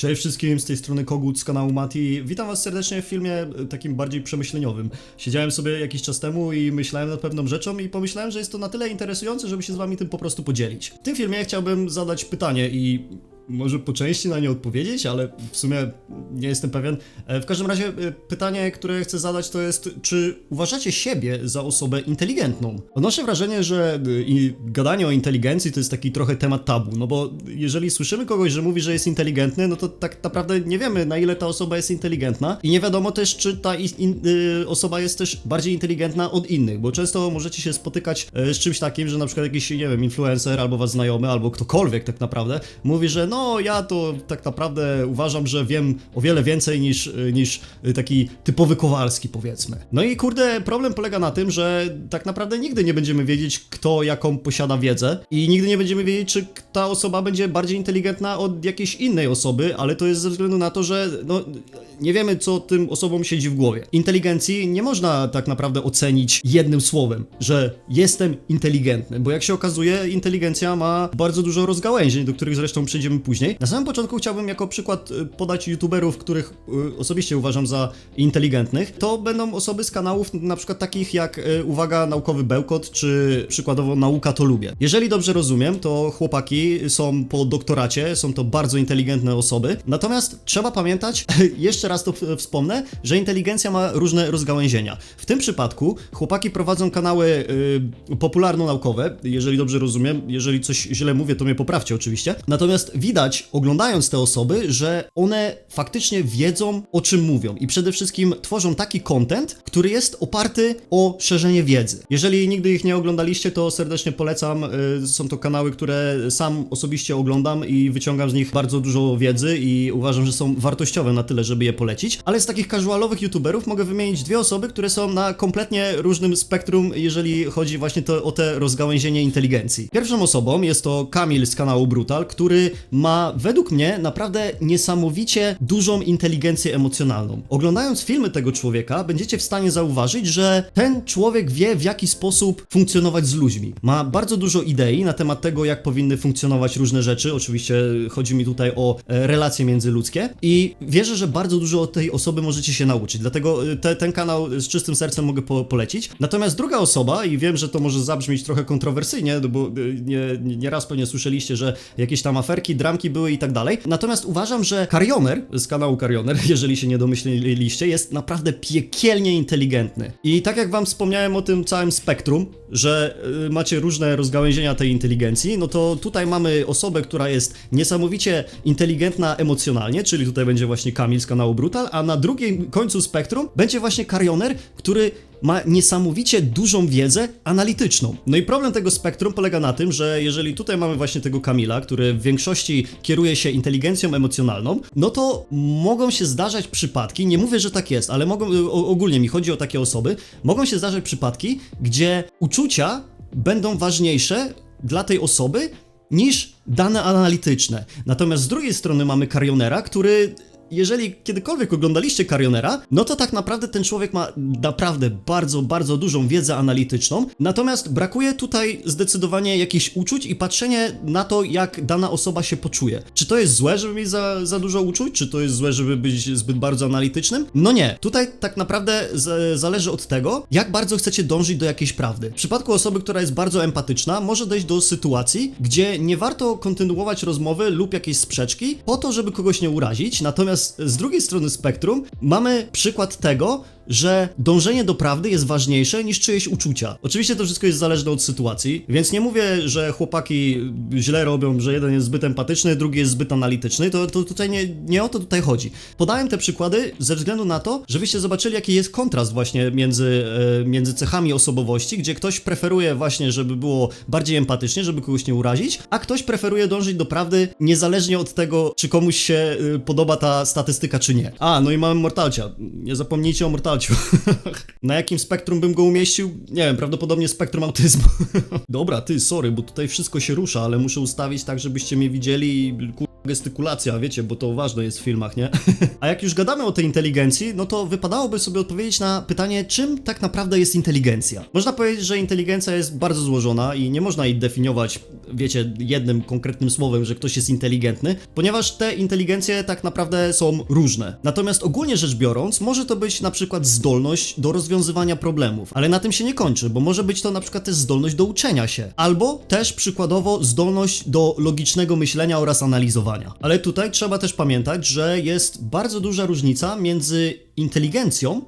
Cześć wszystkim, z tej strony Kogut z kanału Mati. Witam was serdecznie w filmie e, takim bardziej przemyśleniowym. Siedziałem sobie jakiś czas temu i myślałem nad pewną rzeczą i pomyślałem, że jest to na tyle interesujące, żeby się z wami tym po prostu podzielić. W tym filmie chciałbym zadać pytanie i może po części na nie odpowiedzieć, ale w sumie nie jestem pewien. E, W każdym razie e, pytanie, które chcę zadać to jest, czy uważacie siebie za osobę inteligentną? Odnoszę wrażenie, że e, gadanie o inteligencji to jest taki trochę temat tabu, no bo jeżeli słyszymy kogoś, że mówi, że jest inteligentny, no to tak naprawdę nie wiemy na ile ta osoba jest inteligentna i nie wiadomo też, czy ta osoba jest też bardziej inteligentna od innych, bo często możecie się spotykać z czymś takim, że na przykład jakiś, nie wiem, influencer albo was znajomy, albo ktokolwiek tak naprawdę mówi, że no ja to tak naprawdę uważam, że wiem o wiele więcej niż, niż taki typowy Kowalski powiedzmy. No i kurde, problem polega na tym, że tak naprawdę nigdy nie będziemy wiedzieć, kto jaką posiada wiedzę i nigdy nie będziemy wiedzieć, czy ta osoba będzie bardziej inteligentna od jakiejś innej osoby, ale to jest ze względu na to, że no, nie wiemy, co tym osobom siedzi w głowie. Inteligencji nie można tak naprawdę ocenić jednym słowem, że jestem inteligentny, bo jak się okazuje, inteligencja ma bardzo dużo rozgałęzień, do których zresztą przejdziemy później. Na samym początku chciałbym jako przykład y, podać youtuberów, których y, osobiście uważam za inteligentnych. To będą osoby z kanałów na przykład takich jak, y, uwaga, Naukowy Bełkot, czy przykładowo Nauka to lubię. Jeżeli dobrze rozumiem, to chłopaki są po doktoracie, są to bardzo inteligentne osoby, natomiast trzeba pamiętać, jeszcze raz to wspomnę, że inteligencja ma różne rozgałęzienia. W tym przypadku chłopaki prowadzą kanały popularno-naukowe, jeżeli dobrze rozumiem, jeżeli coś źle mówię, to mnie poprawcie oczywiście. Natomiast widać, oglądając te osoby, że one faktycznie wiedzą, o czym mówią i przede wszystkim tworzą taki content, który jest oparty o szerzenie wiedzy. Jeżeli nigdy ich nie oglądaliście, to serdecznie polecam. Y, Są to kanały, które sam osobiście oglądam i wyciągam z nich bardzo dużo wiedzy i uważam, że są wartościowe na tyle, żeby je polecić. Ale z takich casualowych youtuberów mogę wymienić dwie osoby, które są na kompletnie różnym spektrum, jeżeli chodzi właśnie to, o te rozgałęzienie inteligencji. Pierwszą osobą jest to Kamil z kanału Brutal, który ma według mnie naprawdę niesamowicie dużą inteligencję emocjonalną. Oglądając filmy tego człowieka, będziecie w stanie zauważyć, że ten człowiek wie w jaki sposób funkcjonować z ludźmi. Ma bardzo dużo idei na temat tego, jak powinny funkcjonować różne rzeczy. Oczywiście chodzi mi tutaj o e, relacje międzyludzkie i wierzę, że bardzo dużo od tej osoby możecie się nauczyć. Dlatego e, te, ten kanał z czystym sercem mogę po, polecić. Natomiast druga osoba, i wiem, że to może zabrzmieć trochę kontrowersyjnie, no bo e, nie, pewnie słyszeliście, że jakieś tam aferki, były i tak dalej. Natomiast uważam, że Karioner z kanału Karioner, jeżeli się nie domyśliliście, jest naprawdę piekielnie inteligentny. I tak jak wam wspomniałem o tym całym spektrum, że y, macie różne rozgałęzienia tej inteligencji, no to tutaj mamy osobę, która jest niesamowicie inteligentna emocjonalnie, czyli tutaj będzie właśnie Kamil z kanału Brutal, a na drugim końcu spektrum będzie właśnie Karioner, który ma niesamowicie dużą wiedzę analityczną. No i problem tego spektrum polega na tym, że jeżeli tutaj mamy właśnie tego Kamila, który w większości kieruje się inteligencją emocjonalną, no to mogą się zdarzać przypadki, nie mówię, że tak jest, ale mogą, o, ogólnie mi chodzi o takie osoby, mogą się zdarzać przypadki, gdzie uczucia będą ważniejsze dla tej osoby niż dane analityczne. Natomiast z drugiej strony mamy Karionera, który jeżeli kiedykolwiek oglądaliście Karionera, no to tak naprawdę ten człowiek ma naprawdę bardzo, bardzo dużą wiedzę analityczną, natomiast brakuje tutaj zdecydowanie jakichś uczuć i patrzenie na to, jak dana osoba się poczuje. Czy to jest złe, żeby mieć za, za dużo uczuć, czy to jest złe, żeby być zbyt bardzo analitycznym? No nie. Tutaj tak naprawdę z, zależy od tego, jak bardzo chcecie dążyć do jakiejś prawdy. W przypadku osoby, która jest bardzo empatyczna, może dojść do sytuacji, gdzie nie warto kontynuować rozmowy lub jakiejś sprzeczki po to, żeby kogoś nie urazić, natomiast z drugiej strony spektrum mamy przykład tego, że dążenie do prawdy jest ważniejsze niż czyjeś uczucia. Oczywiście to wszystko jest zależne od sytuacji, więc nie mówię, że chłopaki źle robią, że jeden jest zbyt empatyczny, drugi jest zbyt analityczny, to, to tutaj nie, nie o to tutaj chodzi. Podałem te przykłady ze względu na to, żebyście zobaczyli, jaki jest kontrast właśnie między, e, między cechami osobowości, gdzie ktoś preferuje właśnie, żeby było bardziej empatycznie, żeby kogoś nie urazić, a ktoś preferuje dążyć do prawdy niezależnie od tego, czy komuś się y, podoba ta statystyka, czy nie. A, no i mamy Mortalcia. Nie zapomnijcie o Na jakim spektrum bym go umieścił? Nie wiem, prawdopodobnie spektrum autyzmu. Dobra, ty, sorry, bo tutaj wszystko się rusza, ale muszę ustawić tak, żebyście mnie widzieli i. gestykulacja, wiecie, bo to ważne jest w filmach, nie? A jak już gadamy o tej inteligencji, no to wypadałoby sobie odpowiedzieć na pytanie, czym tak naprawdę jest inteligencja. Można powiedzieć, że inteligencja jest bardzo złożona i nie można jej definiować, wiecie, jednym konkretnym słowem, że ktoś jest inteligentny, ponieważ te inteligencje tak naprawdę są różne. Natomiast ogólnie rzecz biorąc, może to być na przykład zdolność do rozwiązywania problemów, ale na tym się nie kończy, bo może być to na przykład też zdolność do uczenia się, albo też przykładowo zdolność do logicznego myślenia oraz analizowania. Ale tutaj trzeba też pamiętać, że jest bardzo duża różnica między inteligencją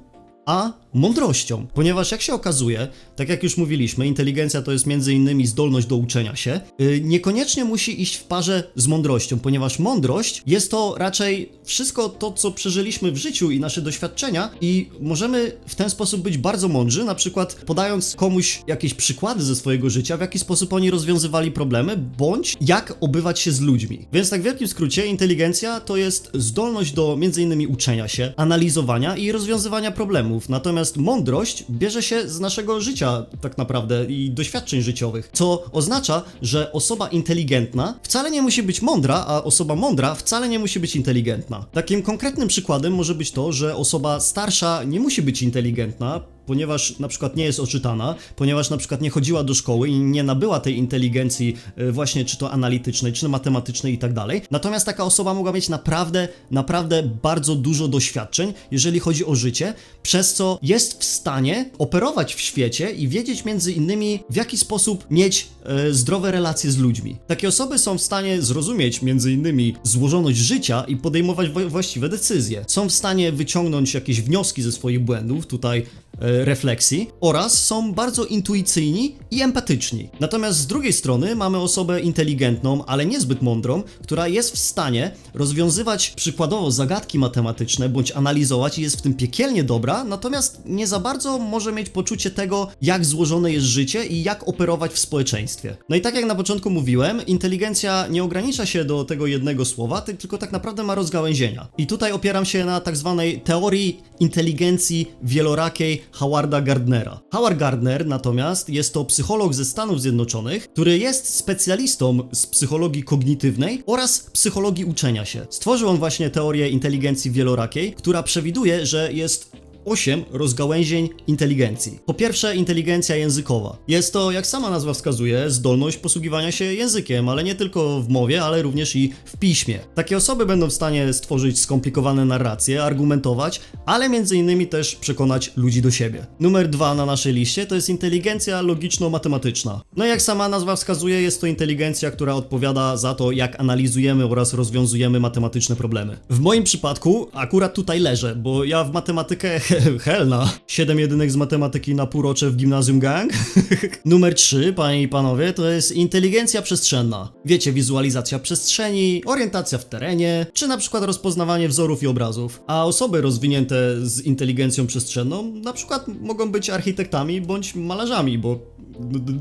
a mądrością. Ponieważ jak się okazuje, tak jak już mówiliśmy, inteligencja to jest między innymi zdolność do uczenia się, yy, niekoniecznie musi iść w parze z mądrością, ponieważ mądrość jest to raczej wszystko to, co przeżyliśmy w życiu i nasze doświadczenia i możemy w ten sposób być bardzo mądrzy, na przykład podając komuś jakieś przykłady ze swojego życia, w jaki sposób oni rozwiązywali problemy, bądź jak obywać się z ludźmi. Więc tak w wielkim skrócie, inteligencja to jest zdolność do między innymi uczenia się, analizowania i rozwiązywania problemów. Natomiast mądrość bierze się z naszego życia tak naprawdę i doświadczeń życiowych, co oznacza, że osoba inteligentna wcale nie musi być mądra, a osoba mądra wcale nie musi być inteligentna. Takim konkretnym przykładem może być to, że osoba starsza nie musi być inteligentna, ponieważ na przykład nie jest oczytana, ponieważ na przykład nie chodziła do szkoły i nie nabyła tej inteligencji e, właśnie czy to analitycznej, czy matematycznej i tak dalej. Natomiast taka osoba mogła mieć naprawdę, naprawdę bardzo dużo doświadczeń, jeżeli chodzi o życie, przez co jest w stanie operować w świecie i wiedzieć między innymi w jaki sposób mieć e, zdrowe relacje z ludźmi. Takie osoby są w stanie zrozumieć między innymi złożoność życia i podejmować właściwe decyzje. Są w stanie wyciągnąć jakieś wnioski ze swoich błędów, tutaj e, refleksji oraz są bardzo intuicyjni i empatyczni. Natomiast z drugiej strony mamy osobę inteligentną, ale niezbyt mądrą, która jest w stanie rozwiązywać przykładowo zagadki matematyczne bądź analizować i jest w tym piekielnie dobra, natomiast nie za bardzo może mieć poczucie tego, jak złożone jest życie i jak operować w społeczeństwie. No i tak jak na początku mówiłem, inteligencja nie ogranicza się do tego jednego słowa, ty- tylko tak naprawdę ma rozgałęzienia. I tutaj opieram się na tak zwanej teorii inteligencji wielorakiej Howarda Gardnera. Howard Gardner natomiast jest to psycholog ze Stanów Zjednoczonych, który jest specjalistą z psychologii kognitywnej oraz psychologii uczenia się. Stworzył on właśnie teorię inteligencji wielorakiej, która przewiduje, że jest 8 rozgałęzień inteligencji. Po pierwsze, inteligencja językowa. Jest to, jak sama nazwa wskazuje, zdolność posługiwania się językiem, ale nie tylko w mowie, ale również i w piśmie. Takie osoby będą w stanie stworzyć skomplikowane narracje, argumentować, ale między innymi też przekonać ludzi do siebie. Numer dwa na naszej liście to jest inteligencja logiczno-matematyczna. No jak sama nazwa wskazuje, jest to inteligencja, która odpowiada za to, jak analizujemy oraz rozwiązujemy matematyczne problemy. W moim przypadku akurat tutaj leżę, bo ja w matematykę helna. 7 jedynek z matematyki na półrocze w gimnazjum gang. Numer 3, panie i panowie, to jest inteligencja przestrzenna. Wiecie, wizualizacja przestrzeni, orientacja w terenie, czy na przykład rozpoznawanie wzorów i obrazów. A osoby rozwinięte z inteligencją przestrzenną na przykład mogą być architektami bądź malarzami, bo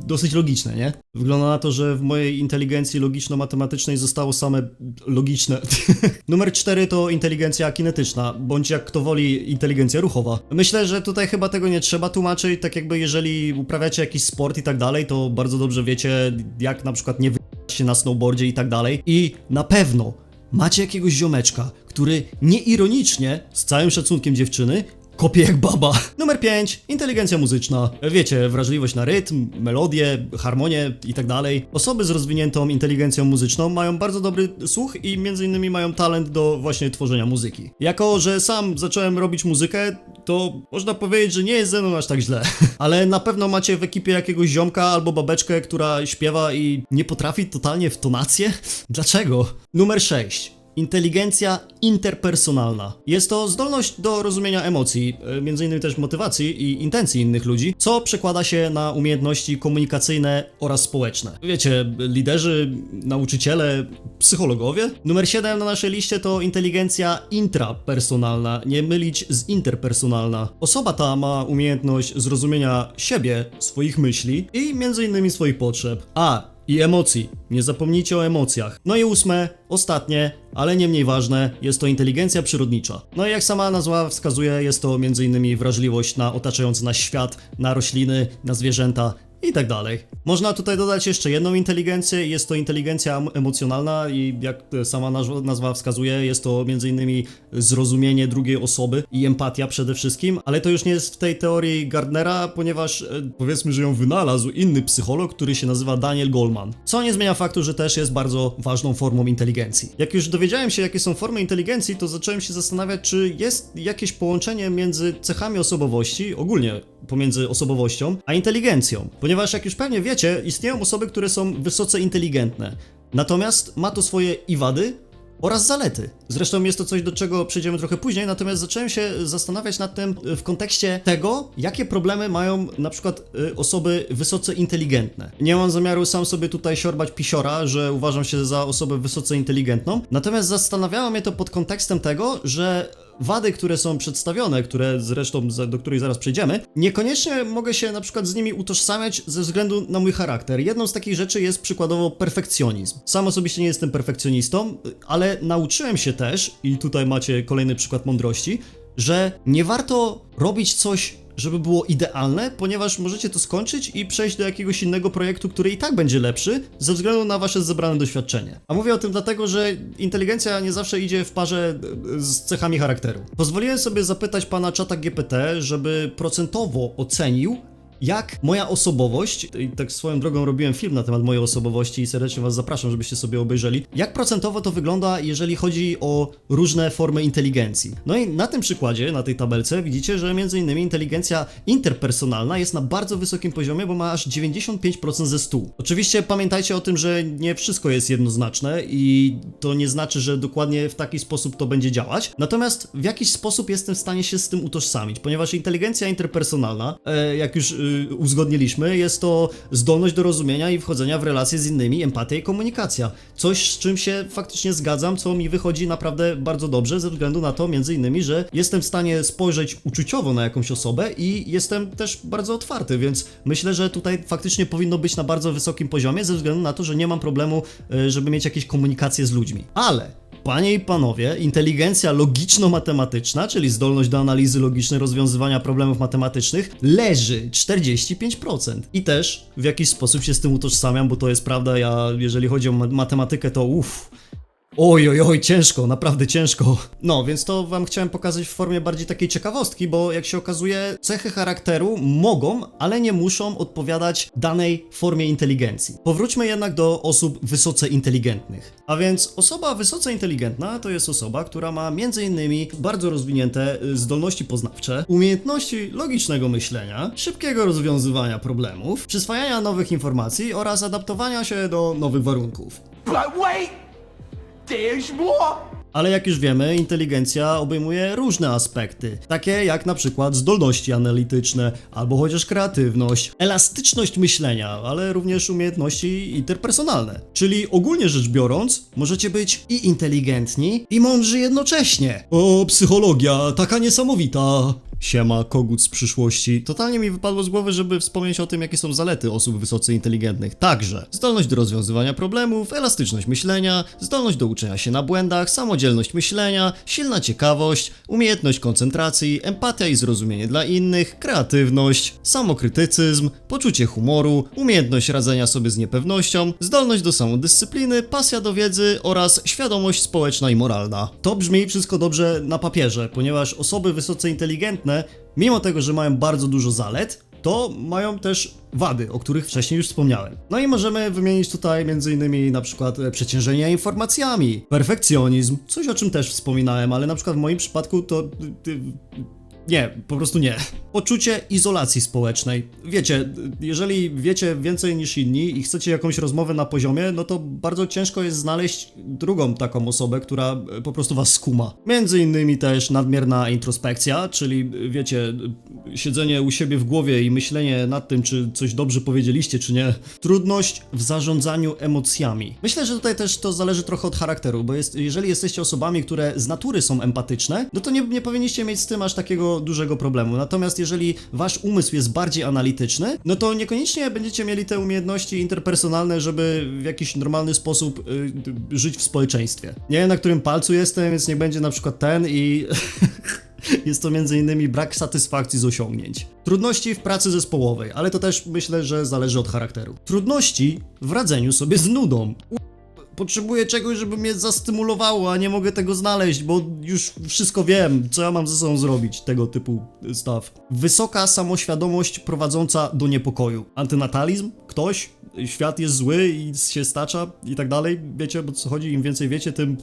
dosyć logiczne, nie? Wygląda na to, że w mojej inteligencji logiczno-matematycznej zostało same logiczne. Numer 4 to inteligencja kinetyczna, bądź jak kto woli, inteligencja ruchowa. Myślę, że tutaj chyba tego nie trzeba tłumaczyć, tak jakby jeżeli uprawiacie jakiś sport i tak dalej, to bardzo dobrze wiecie, jak na przykład nie wy się na snowboardzie i tak dalej. I na pewno macie jakiegoś ziomeczka, który nieironicznie, z całym szacunkiem dziewczyny, Kopie jak baba. Numer 5. Inteligencja muzyczna. Wiecie, wrażliwość na rytm, melodię, harmonię i tak dalej. Osoby z rozwiniętą inteligencją muzyczną mają bardzo dobry słuch i między innymi mają talent do właśnie tworzenia muzyki. Jako, że sam zacząłem robić muzykę, to można powiedzieć, że nie jest ze mną aż tak źle. Ale na pewno macie w ekipie jakiegoś ziomka albo babeczkę, która śpiewa i nie potrafi totalnie w tonację? Dlaczego? Numer 6. Inteligencja interpersonalna. Jest to zdolność do rozumienia emocji, e, między innymi też motywacji i intencji innych ludzi, co przekłada się na umiejętności komunikacyjne oraz społeczne. Wiecie, liderzy, nauczyciele, psychologowie. Numer 7 na naszej liście to inteligencja intrapersonalna, nie mylić z interpersonalna. Osoba ta ma umiejętność zrozumienia siebie, swoich myśli i między innymi swoich potrzeb. A, i emocji. Nie zapomnijcie o emocjach. No i ósme, ostatnie, ale nie mniej ważne, jest to inteligencja przyrodnicza. No i jak sama nazwa wskazuje, jest to m.in. wrażliwość na otaczający nas świat, na rośliny, na zwierzęta i tak dalej. Można tutaj dodać jeszcze jedną inteligencję, jest to inteligencja em- emocjonalna i jak sama nazwa, nazwa wskazuje, jest to m.in. zrozumienie drugiej osoby i empatia przede wszystkim, ale to już nie jest w tej teorii Gardnera, ponieważ e, powiedzmy, że ją wynalazł inny psycholog, który się nazywa Daniel Goleman. Co nie zmienia faktu, że też jest bardzo ważną formą inteligencji. Jak już dowiedziałem się, jakie są formy inteligencji, to zacząłem się zastanawiać, czy jest jakieś połączenie między cechami osobowości, ogólnie pomiędzy osobowością, a inteligencją. Ponieważ jak już pewnie wiecie, istnieją osoby, które są wysoce inteligentne. Natomiast ma to swoje i wady, oraz zalety. Zresztą jest to coś, do czego przejdziemy trochę później, natomiast zacząłem się zastanawiać nad tym y, w kontekście tego, jakie problemy mają na przykład y, osoby wysoce inteligentne. Nie mam zamiaru sam sobie tutaj siorbać pisiora, że uważam się za osobę wysoce inteligentną, natomiast zastanawiało mnie to pod kontekstem tego, że wady, które są przedstawione, które zresztą do której zaraz przejdziemy, niekoniecznie mogę się na przykład z nimi utożsamiać ze względu na mój charakter. Jedną z takich rzeczy jest przykładowo perfekcjonizm. Sam osobiście nie jestem perfekcjonistą, ale nauczyłem się też, i tutaj macie kolejny przykład mądrości, że nie warto robić coś żeby było idealne, ponieważ możecie to skończyć i przejść do jakiegoś innego projektu, który i tak będzie lepszy, ze względu na wasze zebrane doświadczenie. A mówię o tym dlatego, że inteligencja nie zawsze idzie w parze e, z cechami charakteru. Pozwoliłem sobie zapytać pana czata GPT, żeby procentowo ocenił, jak moja osobowość, i tak swoją drogą robiłem film na temat mojej osobowości i serdecznie Was zapraszam, żebyście sobie obejrzeli, jak procentowo to wygląda, jeżeli chodzi o różne formy inteligencji. No i na tym przykładzie, na tej tabelce, widzicie, że między innymi inteligencja interpersonalna jest na bardzo wysokim poziomie, bo ma aż 95% ze 100. Oczywiście pamiętajcie o tym, że nie wszystko jest jednoznaczne i to nie znaczy, że dokładnie w taki sposób to będzie działać. Natomiast w jakiś sposób jestem w stanie się z tym utożsamić, ponieważ inteligencja interpersonalna, e, jak już y, uzgodniliśmy, jest to zdolność do rozumienia i wchodzenia w relacje z innymi, empatia i komunikacja. Coś, z czym się faktycznie zgadzam, co mi wychodzi naprawdę bardzo dobrze, ze względu na to, między innymi, że jestem w stanie spojrzeć uczuciowo na jakąś osobę i jestem też bardzo otwarty, więc myślę, że tutaj faktycznie powinno być na bardzo wysokim poziomie, ze względu na to, że nie mam problemu, y, żeby mieć jakieś komunikacje z ludźmi. Ale Panie i panowie, inteligencja logiczno-matematyczna, czyli zdolność do analizy logicznej rozwiązywania problemów matematycznych, leży 45%. I też w jakiś sposób się z tym utożsamiam, bo to jest prawda, ja jeżeli chodzi o ma- matematykę, to uff. Oj, oj, oj, ciężko, naprawdę ciężko. No, więc to wam chciałem pokazać w formie bardziej takiej ciekawostki, bo jak się okazuje, cechy charakteru mogą, ale nie muszą odpowiadać danej formie inteligencji. Powróćmy jednak do osób wysoce inteligentnych. A więc osoba wysoce inteligentna to jest osoba, która ma innymi bardzo rozwinięte y, zdolności poznawcze, umiejętności logicznego myślenia, szybkiego rozwiązywania problemów, przyswajania nowych informacji oraz adaptowania się do nowych warunków. But wait! Ale jak już wiemy, inteligencja obejmuje różne aspekty, takie jak na przykład zdolności analityczne, albo chociaż kreatywność, elastyczność myślenia, ale również umiejętności interpersonalne. Czyli ogólnie rzecz biorąc, możecie być i inteligentni, i mądrzy jednocześnie. O, psychologia, taka niesamowita. Siema, kogut z przyszłości. Totalnie mi wypadło z głowy, żeby wspomnieć o tym, jakie są zalety osób wysoce inteligentnych. Także zdolność do rozwiązywania problemów, elastyczność myślenia, zdolność do uczenia się na błędach, samodzielność myślenia, silna ciekawość, umiejętność koncentracji, empatia i zrozumienie dla innych, kreatywność, samokrytycyzm, poczucie humoru, umiejętność radzenia sobie z niepewnością, zdolność do samodyscypliny, pasja do wiedzy oraz świadomość społeczna i moralna. To brzmi wszystko dobrze na papierze, ponieważ osoby wysoce inteligentne, mimo tego, że mają bardzo dużo zalet, to mają też wady, o których wcześniej już wspomniałem. No i możemy wymienić tutaj m.in. na przykład przeciążenie informacjami, perfekcjonizm, coś o czym też wspominałem, ale na przykład w moim przypadku to... nie, po prostu nie. Poczucie izolacji społecznej. Wiecie, jeżeli wiecie więcej niż inni i chcecie jakąś rozmowę na poziomie, no to bardzo ciężko jest znaleźć drugą taką osobę, która e, po prostu was skuma. Między innymi też nadmierna introspekcja, czyli e, wiecie, siedzenie u siebie w głowie i myślenie nad tym, czy coś dobrze powiedzieliście, czy nie. Trudność w zarządzaniu emocjami. Myślę, że tutaj też to zależy trochę od charakteru, bo jest, jeżeli jesteście osobami, które z natury są empatyczne, no to nie, nie powinniście mieć z tym aż takiego dużego problemu. Natomiast jeżeli wasz umysł jest bardziej analityczny, no to niekoniecznie będziecie mieli te umiejętności interpersonalne, żeby w jakiś normalny sposób y, żyć w społeczeństwie. Nie wiem na którym palcu jestem, więc niech będzie na przykład ten i Jest to m.in. brak satysfakcji z osiągnięć. Trudności w pracy zespołowej, ale to też myślę, że zależy od charakteru. Trudności w radzeniu sobie z nudą. Potrzebuję czegoś, żeby mnie zastymulowało, a nie mogę tego znaleźć, bo już wszystko wiem, co ja mam ze sobą zrobić, tego typu staw. Wysoka samoświadomość prowadząca do niepokoju. Antynatalizm? Ktoś? Świat jest zły i się stacza i tak dalej. Wiecie, bo co chodzi, im więcej wiecie, tym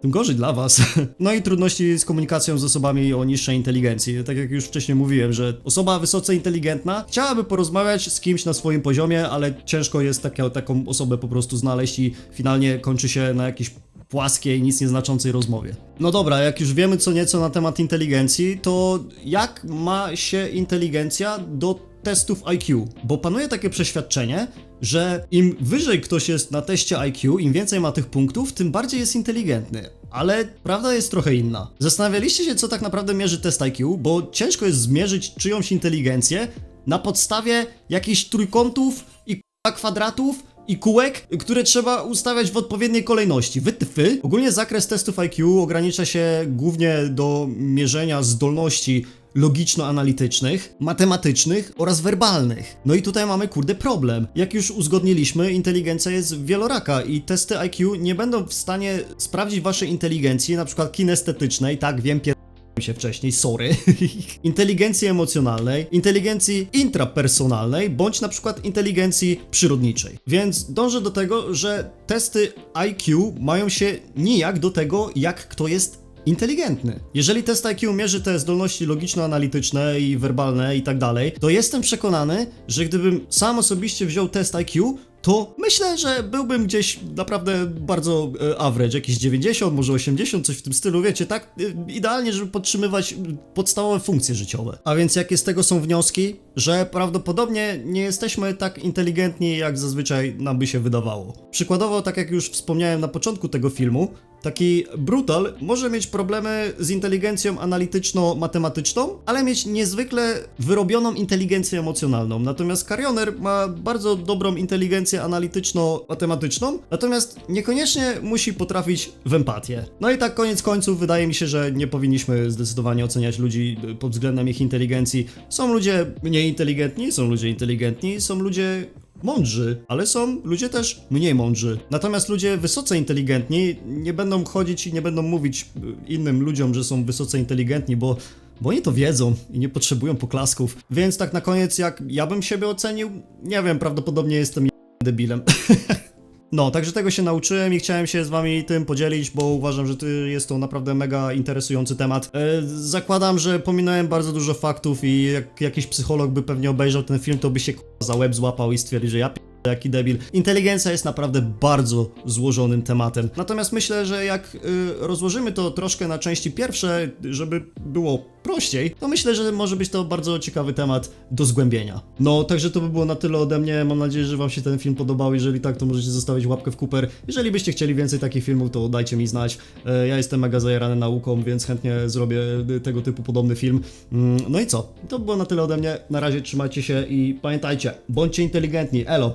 tym gorzej dla was. No i trudności z komunikacją z osobami o niższej inteligencji. Tak jak już wcześniej mówiłem, że osoba wysoce inteligentna chciałaby porozmawiać z kimś na swoim poziomie, ale ciężko jest taką osobę po prostu znaleźć i finalnie kończy się na jakiejś płaskiej, nic nieznaczącej rozmowie. No dobra, jak już wiemy co nieco na temat inteligencji, to jak ma się inteligencja do testów IQ? Bo panuje takie przeświadczenie, że im wyżej ktoś jest na teście IQ, im więcej ma tych punktów, tym bardziej jest inteligentny. Ale prawda jest trochę inna. Zastanawialiście się, co tak naprawdę mierzy test IQ, bo ciężko jest zmierzyć czyjąś inteligencję na podstawie jakichś trójkątów i kwadratów i kółek, które trzeba ustawiać w odpowiedniej kolejności. Wytyfy. Ogólnie zakres testów IQ ogranicza się głównie do mierzenia zdolności logiczno-analitycznych, matematycznych oraz werbalnych. No i tutaj mamy kurde problem. Jak już uzgodniliśmy, inteligencja jest wieloraka i testy IQ nie będą w stanie sprawdzić waszej inteligencji, na przykład kinestetycznej, tak wiem, pier się wcześniej, sorry, inteligencji emocjonalnej, inteligencji intrapersonalnej, bądź na przykład inteligencji przyrodniczej. Więc dążę do tego, że testy IQ mają się nijak do tego, jak kto jest inteligentny. Jeżeli test IQ mierzy te zdolności logiczno-analityczne i werbalne i tak dalej, to jestem przekonany, że gdybym sam osobiście wziął test IQ, to myślę, że byłbym gdzieś naprawdę bardzo e, average, jakieś 90, może 80, coś w tym stylu, wiecie, tak e, idealnie, żeby podtrzymywać podstawowe funkcje życiowe. A więc jakie z tego są wnioski? Że prawdopodobnie nie jesteśmy tak inteligentni, jak zazwyczaj nam by się wydawało. Przykładowo, tak jak już wspomniałem na początku tego filmu, Taki brutal może mieć problemy z inteligencją analityczno-matematyczną, ale mieć niezwykle wyrobioną inteligencję emocjonalną. Natomiast Carioner ma bardzo dobrą inteligencję analityczno-matematyczną, natomiast niekoniecznie musi potrafić w empatię. No i tak koniec końców wydaje mi się, że nie powinniśmy zdecydowanie oceniać ludzi pod względem ich inteligencji. Są ludzie mniej inteligentni, są ludzie inteligentni, są ludzie mądrzy, ale są ludzie też mniej mądrzy. Natomiast ludzie wysoce inteligentni nie będą chodzić i nie będą mówić y, innym ludziom, że są wysoce inteligentni, bo bo oni to wiedzą i nie potrzebują poklasków. Więc tak na koniec, jak ja bym siebie ocenił, nie wiem, prawdopodobnie jestem je- debilem. No, także tego się nauczyłem i chciałem się z wami tym podzielić, bo uważam, że jest to naprawdę mega interesujący temat. E, zakładam, że pominąłem bardzo dużo faktów i jak jakiś psycholog by pewnie obejrzał ten film, to by się za łeb złapał i stwierdził, że ja jaki debil. Inteligencja jest naprawdę bardzo złożonym tematem. Natomiast myślę, że jak y, rozłożymy to troszkę na części pierwsze, żeby było prościej, to myślę, że może być to bardzo ciekawy temat do zgłębienia. No, także to by było na tyle ode mnie. Mam nadzieję, że Wam się ten film podobał. Jeżeli tak, to możecie zostawić łapkę w kuper. Jeżeli byście chcieli więcej takich filmów, to dajcie mi znać. E, Ja jestem mega zajarany nauką, więc chętnie zrobię y, tego typu podobny film. Mm, No i co? To by było na tyle ode mnie. Na razie trzymajcie się i pamiętajcie, bądźcie inteligentni. Elo!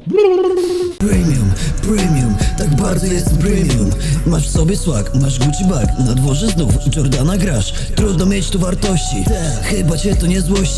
Premium, premium, tak bardzo jest premium. Masz w sobie swag, masz Gucci bag Na dworze znów Jordana grasz. Trudno mieć tu wartości Chyba cię to nie złości